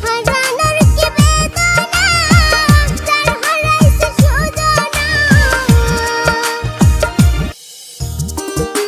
thank you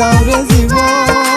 I'm not down, down, down,